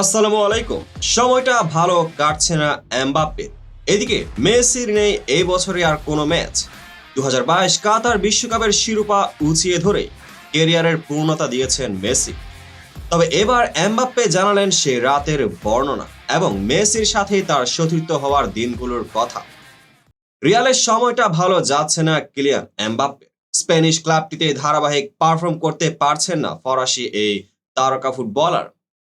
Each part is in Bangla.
আসসালামু আলাইকুম। সময়টা ভালো কাটছে না এমবাপ্পে এদিকে মেসির নেই এই বছরে আর কোনো ম্যাচ। দুহাজার বাইশ কাতার বিশ্বকাপের শিরোপা উঁচিয়ে ধরে কেরিয়ারের পূর্ণতা দিয়েছেন মেসি। তবে এবার এমবাপ্পে জানালেন সে রাতের বর্ণনা এবং মেসির সাথেই তার সতীর্থ হওয়ার দিনগুলোর কথা। রিয়ালের সময়টা ভালো যাচ্ছে না কিলিয়ান এমবাপ্পে। স্প্যানিশ ক্লাবটিতে ধারাবাহিক পারফর্ম করতে পারছেন না ফরাসি এই তারকা ফুটবলার।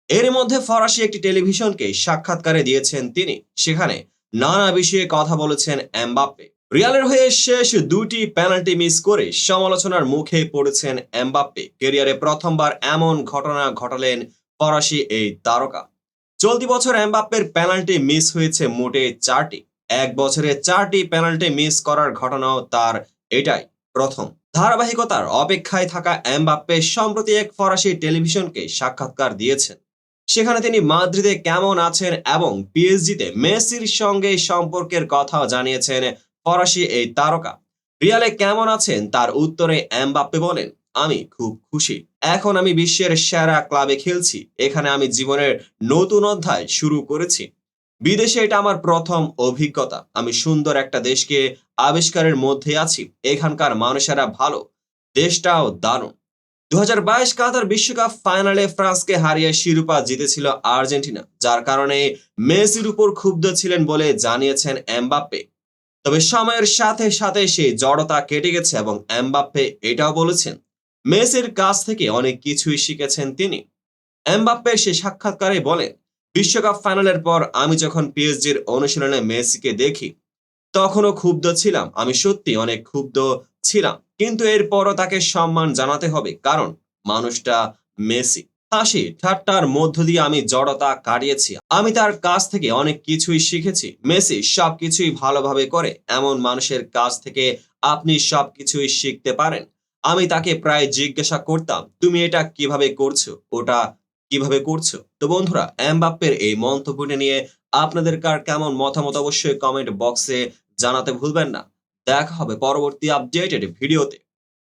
এর মধ্যে ফরাসি একটি টেলিভিশনকে সাক্ষাৎকারে দিয়েছেন তিনি। সেখানে নানা বিষয়ে কথা বলেছেন এমবাপ্পে। রিয়ালের হয়ে শেষ দুটি পেনাল্টি মিস করে সমালোচনার মুখে পড়েছেন এমবাপ্পে। কেরিয়ারে প্রথমবার এমন ঘটনা ঘটালেন ফরাসি এই তারকা। চলতি বছর এমবাপ্পের পেনাল্টি মিস হয়েছে মোটে চারটি। এক বছরে চারটি পেনাল্টি মিস করার ঘটনাও তার এটাই প্রথম। ধারাবাহিকতার অপেক্ষায় থাকা এমবাপ্পে সম্প্রতি এক ফরাসি টেলিভিশনকে সাক্ষাৎকার দিয়েছেন। সেখানে তিনি মাদ্রিদে কেমন আছেন এবং পিএসজিতে মেসির সঙ্গে সম্পর্কের কথাও জানিয়েছেন ফরাসি এই তারকা। রিয়ালে কেমন আছেন? তার উত্তরে এমবাপ্পে বলেন, আমি খুব খুশি। এখন আমি বিশ্বের সেরা ক্লাবে খেলছি। এখানে আমি জীবনের নতুন অধ্যায় শুরু করেছি। বিদেশে এটা আমার প্রথম অভিজ্ঞতা। আমি সুন্দর একটা দেশকে আবিষ্কারের মধ্যে আছি। এখানকার মানুষেরা ভালো। দেশটাও দারুণ। দু কাতার বিশ্বকাপ ফাইনালে ফ্রান্সকে হারিয়ে শিরোপা জিতেছিল আর্জেন্টিনা, যার কারণে মেসির উপর ক্ষুব্ধ ছিলেন বলে জানিয়েছেন এমবাপ্পে। তবে সময়ের সাথে সাথে সেই জড়তা কেটে গেছে এবং এমবাপ্পে এটাও বলেছেন, মেসির কাছ থেকে অনেক কিছুই শিখেছেন তিনি। এমবাপ্পে সে সাক্ষাৎকারে বলেন, বিশ্বকাপ ফাইনালের পর আমি যখন পিএসজির অনুশীলনে মেসিকে দেখি তখনও ক্ষুব্ধ ছিলাম, আমি সত্যি অনেক ক্ষুব্ধ ছিলাম, কিন্তু এরপরও তাকে সম্মান জানাতে হবে, কারণ মানুষটা মেসি। হাসি, ঠাট্টার মধ্য দিয়ে আমি জড়তা কাটিয়েছি, আমি তার কাছ থেকে অনেক কিছুই শিখেছি, মেসি সবকিছুই ভালোভাবে করে, এমন মানুষের কাছ থেকে আপনি সবকিছুই শিখতে পারেন। আমি তাকে প্রায় জিজ্ঞাসা করতাম, তুমি এটা কীভাবে করছ? ওটা কীভাবে করছ? তো বন্ধুরা, এমবাপ্পের এই মন্তব্যটি নিয়ে আপনাদের কার কেমন মতামত অবশ্যই কমেন্ট বক্সে জানাতে ভুলবেন না। দেখা হবে পরবর্তী আপডেটেড ভিডিওতে।